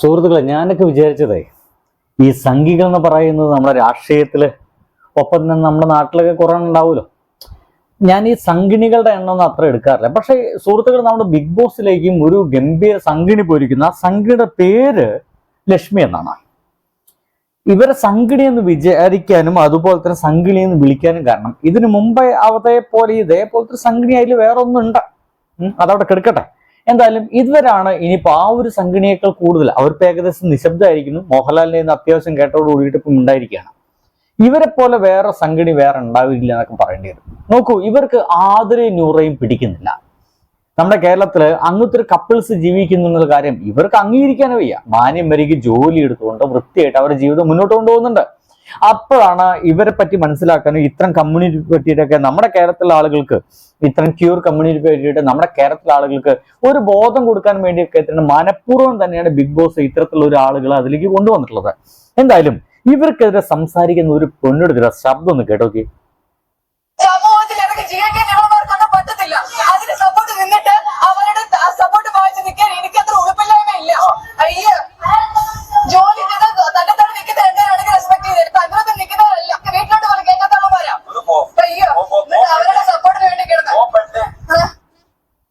സുഹൃത്തുക്കളെ ഞാനൊക്കെ വിചാരിച്ചതേ ഈ സംഘികൾ എന്ന് പറയുന്നത് നമ്മുടെ രാഷ്ട്രീയത്തിൽ ഒപ്പം തന്നെ നമ്മുടെ നാട്ടിലൊക്കെ കുറേ ഉണ്ടാവുമല്ലോ. ഞാൻ ഈ സംഘിണികളുടെ എണ്ണം ഒന്നും അത്ര എടുക്കാറില്ല. പക്ഷേ സുഹൃത്തുക്കൾ നമ്മുടെ ബിഗ് ബോസിലേക്കും ഒരു ഗംഭീര സംഘിണി പോയിരിക്കുന്ന. ആ സംഘിയുടെ പേര് ലക്ഷ്മി എന്നാണ്. ഇവരെ സംഘിണി എന്ന് വിചാരിക്കാനും അതുപോലെ തന്നെ സംഘിണി എന്ന് വിളിക്കാനും കാരണം ഇതിനു മുമ്പേ അതേപോലെ ഇതേപോലത്തെ ഒരു സംഘിണി അതിൽ വേറെ ഒന്നുണ്ട് അതവിടെ കിടക്കട്ടെ. എന്തായാലും ഇതുവരാണ് ഇനിയിപ്പോ ആ ഒരു സംഘടനയേക്കാൾ കൂടുതൽ. അവർക്ക് ഏകദേശം നിശബ്ദമായിരിക്കുന്നു. മോഹൻലാലിനെ ഇന്ന് അത്യാവശ്യം കേട്ടോട് കൂടിയിട്ട് ഇപ്പം ഉണ്ടായിരിക്കുകയാണ്. ഇവരെ പോലെ വേറെ സംഘടന വേറെ ഉണ്ടാവില്ല എന്നൊക്കെ പറയേണ്ടി വരും. നോക്കൂ ഇവർക്ക് ആദരയും നൂറയും പിടിക്കുന്നില്ല. നമ്മുടെ കേരളത്തിൽ അങ്ങനത്തെ ഒരു കപ്പിൾസ് ജീവിക്കുന്നു എന്നുള്ള കാര്യം ഇവർക്ക് അംഗീകരിക്കാനേ വയ്യ. മാന്യം വരിക ജോലി എടുത്തുകൊണ്ട് വൃത്തിയായിട്ട് അവരുടെ ജീവിതം മുന്നോട്ട് കൊണ്ടുപോകുന്നുണ്ട്. അപ്പോഴാണ് ഇവരെ പറ്റി മനസ്സിലാക്കാനും ഇത്തരം കമ്മ്യൂണിറ്റി പറ്റിയിട്ടൊക്കെ നമ്മുടെ കേരളത്തിലെ ആളുകൾക്ക് ഇത്തരം ക്യൂർ കമ്മ്യൂണിറ്റി പറ്റിയിട്ട് നമ്മുടെ കേരളത്തിലെ ആളുകൾക്ക് ഒരു ബോധം കൊടുക്കാൻ വേണ്ടിയൊക്കെ തന്നെ മനഃപൂർവം തന്നെയാണ് ബിഗ് ബോസ് ഇത്തരത്തിലുള്ള ഒരു ആളുകൾ അതിലേക്ക് കൊണ്ടുവന്നിട്ടുള്ളത്. എന്തായാലും ഇവർക്കെതിരെ സംസാരിക്കുന്ന ഒരു പെണ്ണെടുത്തില്ല ശബ്ദം ഒന്ന് കേട്ടോക്കി.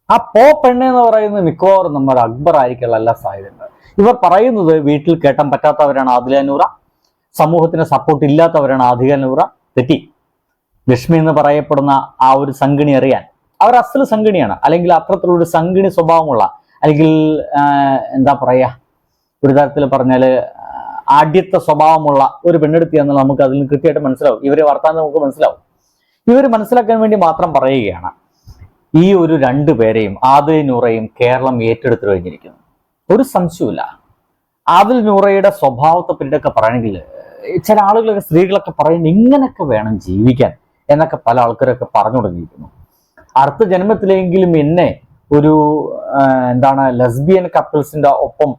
ആ പോ പെണ്ണ് എന്ന് പറയുന്നത് മിക്കവാറും നമ്മുടെ അക്ബർ ആയിരിക്കുള്ള എല്ലാ സാധ്യതയുണ്ട് ഇവർ പറയുന്നത് വീട്ടിൽ കേട്ടാൻ പറ്റാത്തവരാണ് ആദിലാനൂറ സമൂഹത്തിന് സപ്പോർട്ട് ഇല്ലാത്തവരാണ് ആദിലാനൂറ നൂറ തെറ്റി. ലക്ഷ്മി എന്ന് പറയപ്പെടുന്ന ആ ഒരു സംഗിണി അറിയാൻ. അവർ അസൽ സംഗിണിയാണ്. അല്ലെങ്കിൽ അത്തരത്തിലുള്ള ഒരു സംഗിണി സ്വഭാവമുള്ള അല്ലെങ്കിൽ എന്താ പറയാ ഒരു തരത്തിൽ പറഞ്ഞാൽ ആ, ആഢ്യത്വ സ്വഭാവമുള്ള ഒരു പെണ്ണെടുത്തി നമുക്ക് അതിൽ നിന്ന് കൃത്യമായിട്ട് മനസ്സിലാവും. ഇവരെ വർത്താനം നമുക്ക് മനസ്സിലാവും. ഇവർ മനസ്സിലാക്കാൻ വേണ്ടി മാത്രം പറയുകയാണ്. ഈ ഒരു രണ്ടു പേരെയും ആദിൽ നൂറയും കേരളം ഏറ്റെടുത്തു കഴിഞ്ഞിരിക്കുന്നു. ഒരു സംശയമില്ല ആദിൽ നൂറയുടെ സ്വഭാവത്തെ പറ്റിയൊക്കെ പറയണമെങ്കിൽ ചില ആളുകളൊക്കെ സ്ത്രീകളൊക്കെ പറയുന്നത് ഇങ്ങനെയൊക്കെ വേണം ജീവിക്കാൻ എന്നൊക്കെ പല ആൾക്കാരൊക്കെ പറഞ്ഞു തുടങ്ങിയിരിക്കുന്നു. അടുത്ത ജന്മത്തിലെങ്കിലും എന്നെ ഒരു എന്താണ് ലെസ്ബിയൻ കപ്പിൾസിന്റെ ഒപ്പം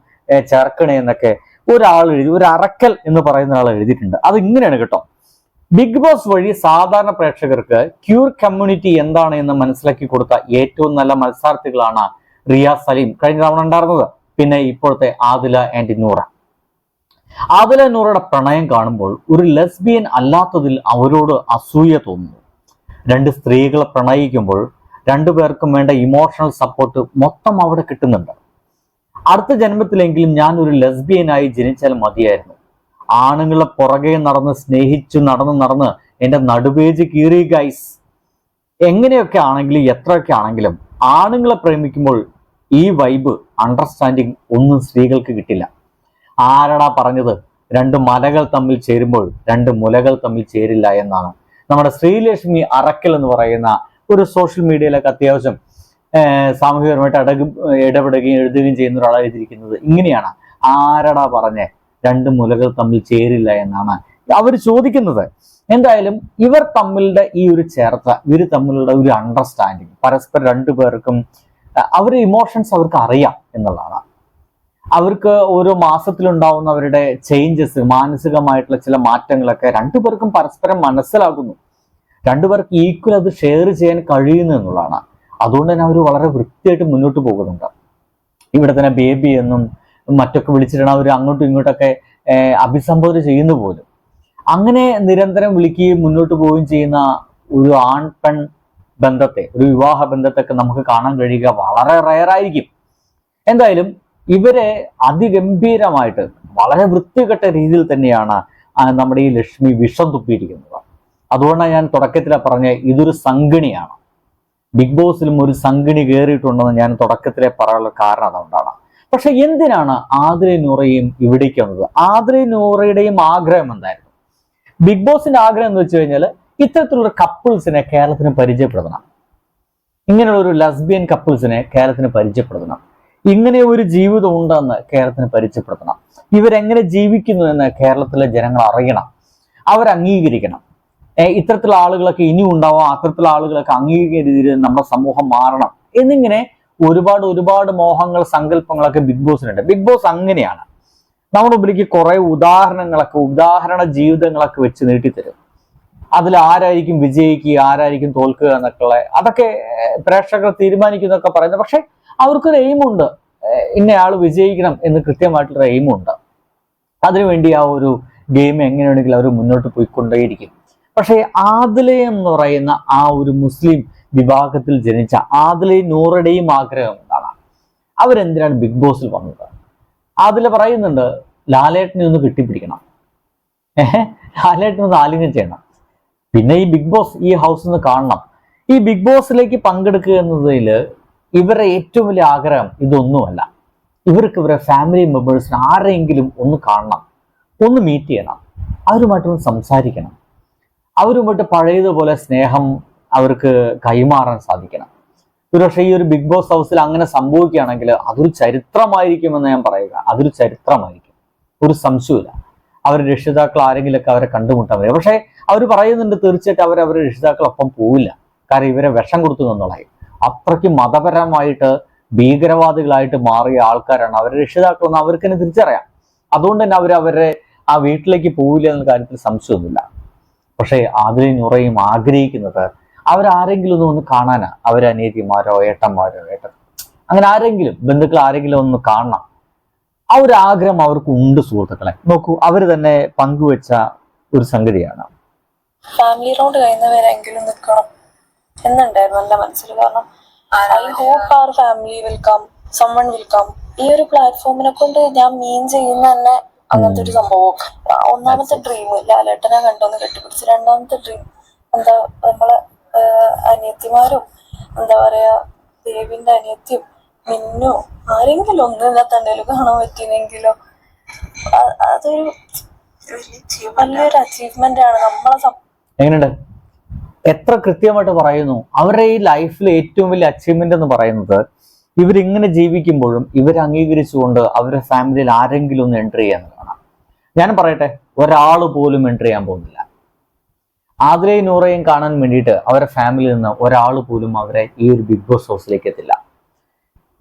ചേർക്കണേ എന്നൊക്കെ ഒരാൾ എഴുതി ഒരു അറക്കൽ എന്ന് പറയുന്ന ആൾ എഴുതിയിട്ടുണ്ട്. അത് ഇങ്ങനെയാണ് കേട്ടോ. ബിഗ് ബോസ് വഴി സാധാരണ പ്രേക്ഷകർക്ക് ക്യൂർ കമ്മ്യൂണിറ്റി എന്താണ് എന്ന് മനസ്സിലാക്കി കൊടുത്ത ഏറ്റവും നല്ല മത്സരാർത്ഥികളാണ് റിയാസ് സലീം. കഴിഞ്ഞ തവണ ഉണ്ടായിരുന്നത്. പിന്നെ ഇപ്പോഴത്തെ ആദില ആൻഡ് നൂറ. ആദില നൂറയുടെ പ്രണയം കാണുമ്പോൾ ഒരു ലെസ്ബിയൻ അല്ലാത്തതിൽ അവരോട് അസൂയ തോന്നുന്നു. രണ്ട് സ്ത്രീകളെ പ്രണയിക്കുമ്പോൾ രണ്ടു പേർക്കും വേണ്ട ഇമോഷണൽ സപ്പോർട്ട് മൊത്തം അവിടെ കിട്ടുന്നുണ്ട്. അടുത്ത ജന്മത്തിലെങ്കിലും ഞാൻ ഒരു ലെസ്ബിയനായി ജനിച്ചാൽ മതിയായിരുന്നു. ആണുങ്ങളെ പുറകെ നടന്ന് സ്നേഹിച്ചു നടന്ന് നടന്ന് എന്റെ നടുവേജ് കീറി ഗൈസ് എങ്ങനെയൊക്കെ ആണെങ്കിലും എത്രയൊക്കെ ആണെങ്കിലും ആണുങ്ങളെ പ്രേമിക്കുമ്പോൾ ഈ വൈബ് അണ്ടർസ്റ്റാൻഡിങ് ഒന്നും സ്ത്രീകൾക്ക് കിട്ടില്ല. ആരടാ പറഞ്ഞത്? രണ്ട് മലകൾ തമ്മിൽ ചേരുമ്പോൾ രണ്ട് മുലകൾ തമ്മിൽ ചേരില്ല എന്നാണ്. നമ്മുടെ ശ്രീലക്ഷ്മി അറക്കൽ എന്ന് പറയുന്ന ഒരു സോഷ്യൽ മീഡിയയിലൊക്കെ അത്യാവശ്യം സാമൂഹികപരമായിട്ട് അടകും ഇടപെടുകയും എഴുതുകയും ചെയ്യുന്ന ഒരാളായിരിക്കുന്നത് ഇങ്ങനെയാണ്. ആരടാ പറഞ്ഞേ? രണ്ട് മുലകൾ തമ്മിൽ ചേരില്ല എന്നാണ് അവർ ചോദിക്കുന്നത്. എന്തായാലും ഇവർ തമ്മിലുള്ള ഈ ഒരു ചേർത്ത ഇവർ തമ്മിലുള്ള ഒരു അണ്ടർസ്റ്റാൻഡിങ് പരസ്പരം രണ്ടു പേർക്കും അവരുടെ ഇമോഷൻസ് അവർക്ക് അറിയാം എന്നുള്ളതാണ്. അവർക്ക് ഓരോ മാസത്തിലുണ്ടാവുന്ന അവരുടെ ചേഞ്ചസ് മാനസികമായിട്ടുള്ള ചില മാറ്റങ്ങളൊക്കെ രണ്ടുപേർക്കും പരസ്പരം മനസ്സിലാകുന്നു. രണ്ടുപേർക്ക് ഈക്വൽ അത് ഷെയർ ചെയ്യാൻ കഴിയുന്നു എന്നുള്ളതാണ്. അതുകൊണ്ട് തന്നെ അവർ വളരെ വൃത്തിയായിട്ട് മുന്നോട്ട് പോകുന്നുണ്ട്. ഇവിടെ തന്നെ ബേബി എന്നും മറ്റൊക്കെ വിളിച്ചിട്ടാണ് അവർ അങ്ങോട്ടും ഇങ്ങോട്ടൊക്കെ അഭിസംബോധന ചെയ്യുന്നു പോലും. അങ്ങനെ നിരന്തരം വിളിക്കുകയും മുന്നോട്ട് പോവുകയും ചെയ്യുന്ന ഒരു ആൺ പെൺ ബന്ധത്തെ ഒരു വിവാഹ ബന്ധത്തെയൊക്കെ നമുക്ക് കാണാൻ കഴിയുക വളരെ റയറായിരിക്കും എന്തായാലും ഇവരെ അതിഗംഭീരമായിട്ട് വളരെ വൃത്തികെട്ട രീതിയിൽ തന്നെയാണ് നമ്മുടെ ഈ ലക്ഷ്മി വിഷം തുപ്പിയിരിക്കുന്നത്. അതുകൊണ്ടാണ് ഞാൻ തുടക്കത്തിൽ പറഞ്ഞ ഇതൊരു സംഗണിയാണ്. ബിഗ് ബോസിലും ഒരു സംഗണി കയറിയിട്ടുണ്ടെന്ന് ഞാൻ തുടക്കത്തിലെ പറയാനുള്ള കാരണം അതുകൊണ്ടാണ്. പക്ഷെ എന്തിനാണ് ആദ്രേ നൂറയും ഇവിടേക്ക് വന്നത്? ആദ്രേ നൂറയുടെയും ആഗ്രഹം എന്തായിരുന്നു? ബിഗ് ബോസിന്റെ ആഗ്രഹം എന്ന് വെച്ച് കഴിഞ്ഞാൽ ഇത്തരത്തിലുള്ള കപ്പിൾസിനെ കേരളത്തിന് പരിചയപ്പെടുത്തണം. ഇങ്ങനെയുള്ള ഒരു ലസ്ബിയൻ കപ്പിൾസിനെ കേരളത്തിന് പരിചയപ്പെടുത്തണം. ഇങ്ങനെ ഒരു ജീവിതം ഉണ്ടെന്ന് കേരളത്തിന് പരിചയപ്പെടുത്തണം. ഇവരെങ്ങനെ ജീവിക്കുന്നു എന്ന് കേരളത്തിലെ ജനങ്ങൾ അറിയണം. അവർ അംഗീകരിക്കണം ഇത്തരത്തിലുള്ള ആളുകളൊക്കെ ഇനിയും ഉണ്ടാവാം അത്തരത്തിലുള്ള ആളുകളൊക്കെ രീതിയിൽ നമ്മുടെ സമൂഹം മാറണം എന്നിങ്ങനെ ഒരുപാട് ഒരുപാട് മോഹങ്ങൾ സങ്കല്പങ്ങളൊക്കെ ബിഗ് ബോസിനുണ്ട്. ബിഗ് ബോസ് അങ്ങനെയാണ്. നമ്മുടെ മുമ്പിലേക്ക് കുറെ ഉദാഹരണങ്ങളൊക്കെ ഉദാഹരണ ജീവിതങ്ങളൊക്കെ വെച്ച് നീട്ടിത്തരും. അതിൽ ആരായിരിക്കും വിജയിക്കുക ആരായിരിക്കും തോൽക്കുക എന്നൊക്കെയുള്ള അതൊക്കെ പ്രേക്ഷകർ തീരുമാനിക്കുന്നൊക്കെ പറയുന്നത് പക്ഷെ അവർക്കൊരു എയിമുണ്ട്. ഇന്നയാൾ വിജയിക്കണം എന്ന് കൃത്യമായിട്ടുള്ള എയിമുണ്ട്. അതിനുവേണ്ടി ആ ഒരു ഗെയിം എങ്ങനെയാണെങ്കിലും അവർ മുന്നോട്ട് പോയിക്കൊണ്ടേയിരിക്കും. പക്ഷേ ആദിലേ എന്ന് പറയുന്ന ആ ഒരു മുസ്ലിം വിഭാഗത്തിൽ ജനിച്ച ആദിലേ നൂറുടെയും ആഗ്രഹം എന്താണ്? അവരെന്തിനാണ് ബിഗ് ബോസിൽ വന്നത്? ആദില പറയുന്നുണ്ട് ലാലേട്ടനെ ഒന്ന് കെട്ടിപ്പിടിക്കണം. ഏഹ്? ലാലേട്ടനെ ഒന്ന് ആലിംഗം ചെയ്യണം. പിന്നെ ഈ ബിഗ് ബോസ് ഈ ഹൗസിൽ നിന്ന് കാണണം. ഈ ബിഗ് ബോസിലേക്ക് പങ്കെടുക്കുക എന്നതിൽ ഇവരുടെ ഏറ്റവും വലിയ ആഗ്രഹം ഇതൊന്നുമല്ല. ഇവർക്ക് ഇവരെ ഫാമിലി മെമ്പേഴ്സിന് ആരെങ്കിലും ഒന്ന് കാണണം. ഒന്ന് മീറ്റ് ചെയ്യണം. അവരുമായിട്ടൊന്ന് സംസാരിക്കണം. അവരുമായിട്ട് പഴയതുപോലെ സ്നേഹം അവർക്ക് കൈമാറാൻ സാധിക്കണം. ഒരുപക്ഷെ ഈ ഒരു ബിഗ് ബോസ് ഹൗസിൽ അങ്ങനെ സംഭവിക്കുകയാണെങ്കിൽ അതൊരു ചരിത്രമായിരിക്കുമെന്ന് ഞാൻ പറയുക. അതൊരു ചരിത്രമായിരിക്കും. ഒരു സംശയമില്ല അവർ രക്ഷിതാക്കൾ ആരെങ്കിലുമൊക്കെ അവരെ കണ്ടുമുട്ടാൻ വരും. പക്ഷേ അവർ പറയുന്നുണ്ട് തീർച്ചയായിട്ടും അവർ അവരുടെ രക്ഷിതാക്കളൊപ്പം പോവില്ല. കാരണം ഇവരെ വിഷം കൊടുത്തു എന്നുള്ളതായി അത്രയ്ക്ക് മതപരമായിട്ട് ഭീകരവാദികളായിട്ട് മാറിയ ആൾക്കാരാണ് അവരുടെ രക്ഷിതാക്കളെന്ന് അവർക്ക് തന്നെ തിരിച്ചറിയാം. അതുകൊണ്ട് തന്നെ അവർ അവരെ ആ വീട്ടിലേക്ക് പോവില്ല എന്ന കാര്യത്തിൽ സംശയമൊന്നുമില്ല. പക്ഷേ അതിലും ഉറയും ആഗ്രഹിക്കുന്നത് അവരാരെങ്കിലും ഒന്ന് ഒന്ന് കാണാനാ. അവരെ അനിയത്തിമാരോ ഏട്ടന്മാരോ ഏട്ടൻ. അങ്ങനെ ആരെങ്കിലും ബന്ധുക്കൾ ആരെങ്കിലും ഒന്ന് കാണണം. ആ ഒരു ആഗ്രഹം അവർക്ക് ഉണ്ട് സുഹൃത്തുക്കളെ. നോക്കൂ അവർ തന്നെ പങ്കുവെച്ച ഒരു സംഗതിയാണ്. ഫാമിലി റൗണ്ട് കഴിയുന്നവരെങ്കിലും നിൽക്കണം എന്നുണ്ടായിരുന്നു എന്റെ മനസ്സിൽ. കാരണം I hope our family will come summon will come ഈ ഒരു പ്ലാറ്റ്ഫോമിനെ കൊണ്ട് ഞാൻ മീൻ ചെയ്യുന്ന തന്നെ അങ്ങനത്തെ ഒരു സംഭവം ഒന്നാമത്തെ ഡ്രീം ലാലേട്ടനെ കണ്ടോന്ന് കെട്ടിപ്പിടിച്ച് രണ്ടാമത്തെ ഡ്രീം എന്താ നമ്മളെ അനിയത്തിമാരും എന്താ പറയാ ദേവിന്റെ അനിയത്തിയും മിന്നു ആരെങ്കിലും ഒന്നും തന്നെ കാണാൻ പറ്റിയെങ്കിലോ അതൊരു വലിയൊരു അച്ചീവ്മെന്റ് ആണ്. നമ്മളെ എങ്ങനെയുണ്ട്? എത്ര കൃത്യമായിട്ട് പറയുന്നു? അവരുടെ ഈ ലൈഫിൽ ഏറ്റവും വലിയ അച്ചീവ്മെന്റ് എന്ന് പറയുന്നത് ഇവരിങ്ങനെ ജീവിക്കുമ്പോഴും ഇവർ അംഗീകരിച്ചുകൊണ്ട് അവരുടെ ഫാമിലിയിൽ ആരെങ്കിലും ഒന്ന് എൻട്രി കാണാം. ഞാൻ പറയട്ടെ ഒരാൾ പോലും എൻട്രി ചെയ്യാൻ പോകുന്നില്ല. ആതിരയും നൂറയും കാണാൻ വേണ്ടിയിട്ട് അവരുടെ ഫാമിലിയിൽ നിന്ന് ഒരാൾ പോലും അവരെ ഈ ഒരു ബിഗ് ബോസ് ഹൗസിലേക്ക് എത്തില്ല.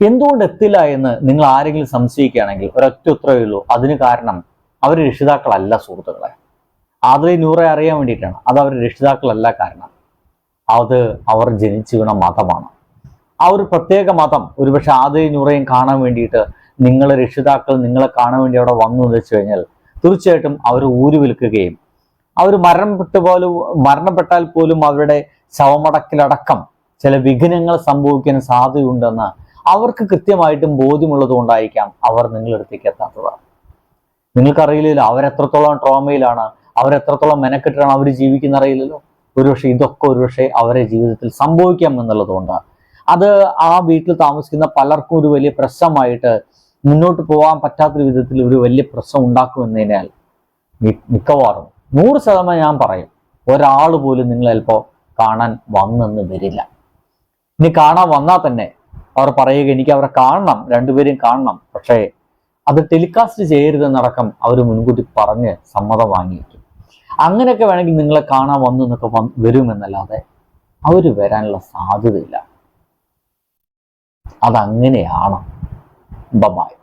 എന്തുകൊണ്ട് എത്തില്ല എന്ന് നിങ്ങൾ ആരെങ്കിലും സംശയിക്കുകയാണെങ്കിൽ ഒരൊറ്റ ഉത്തരവേ ഉള്ളൂ. അതിന് കാരണം അവർ രക്ഷിതാക്കളല്ല സുഹൃത്തുക്കളെ. ആദ്യ നൂറെ അറിയാൻ വേണ്ടിയിട്ടാണ്. അത് അവർ രക്ഷിതാക്കളല്ല കാരണം. അത് അവർ ജനിച്ചു വീണ മതമാണ്. ആ ഒരു പ്രത്യേക മതം ഒരുപക്ഷെ ആദ്യം നൂറയും കാണാൻ വേണ്ടിയിട്ട് നിങ്ങളെ രക്ഷിതാക്കൾ നിങ്ങളെ കാണാൻ വേണ്ടി അവിടെ വന്നു എന്ന് വെച്ച് കഴിഞ്ഞാൽ തീർച്ചയായിട്ടും അവർ ഊരി വിൽക്കുകയും അവർ മരണപ്പെട്ട പോലും മരണപ്പെട്ടാൽ പോലും അവരുടെ ശവമടക്കിലടക്കം ചില വിഘ്നങ്ങൾ സംഭവിക്കാൻ സാധ്യതയുണ്ടെന്ന് അവർക്ക് കൃത്യമായിട്ടും ബോധ്യമുള്ളത് കൊണ്ടായിരിക്കാം അവർ നിങ്ങളടുത്തേക്ക് എത്താത്തത്. നിങ്ങൾക്കറിയില്ലല്ലോ അവരെത്രത്തോളം ട്രോമയിലാണ് അവരെത്രത്തോളം മെനക്കെട്ടാണ് അവർ ജീവിക്കുന്ന അറിയില്ലല്ലോ. ഒരുപക്ഷെ ഇതൊക്കെ ഒരുപക്ഷെ അവരെ ജീവിതത്തിൽ സംഭവിക്കാം എന്നുള്ളത് കൊണ്ടാണ് അത് ആ വീട്ടിൽ താമസിക്കുന്ന പലർക്കും ഒരു വലിയ പ്രശ്നമായിട്ട് മുന്നോട്ട് പോകാൻ പറ്റാത്ത വിധത്തിൽ ഒരു വലിയ പ്രശ്നം ഉണ്ടാക്കുമെന്നതിനാൽ മിക്കവാറും നൂറ് ശതമാനം ഞാൻ പറയും ഒരാൾ പോലും നിങ്ങൾ ചിലപ്പോൾ കാണാൻ വന്നെന്ന് വരില്ല. ഇനി കാണാൻ വന്നാൽ തന്നെ അവർ പറയുക എനിക്ക് അവരെ കാണണം രണ്ടുപേരെയും കാണണം. പക്ഷേ അത് ടെലികാസ്റ്റ് ചെയ്യരുതെന്നടക്കം അവർ മുൻകൂട്ടി പറഞ്ഞ് സമ്മതം വാങ്ങിയിരിക്കും. അങ്ങനെയൊക്കെ വേണമെങ്കിൽ നിങ്ങളെ കാണാൻ വന്നു എന്നൊക്കെ വരുമെന്നല്ലാതെ അവർ വരാനുള്ള സാധ്യതയില്ല. അതങ്ങനെയാണ് ബബായ്.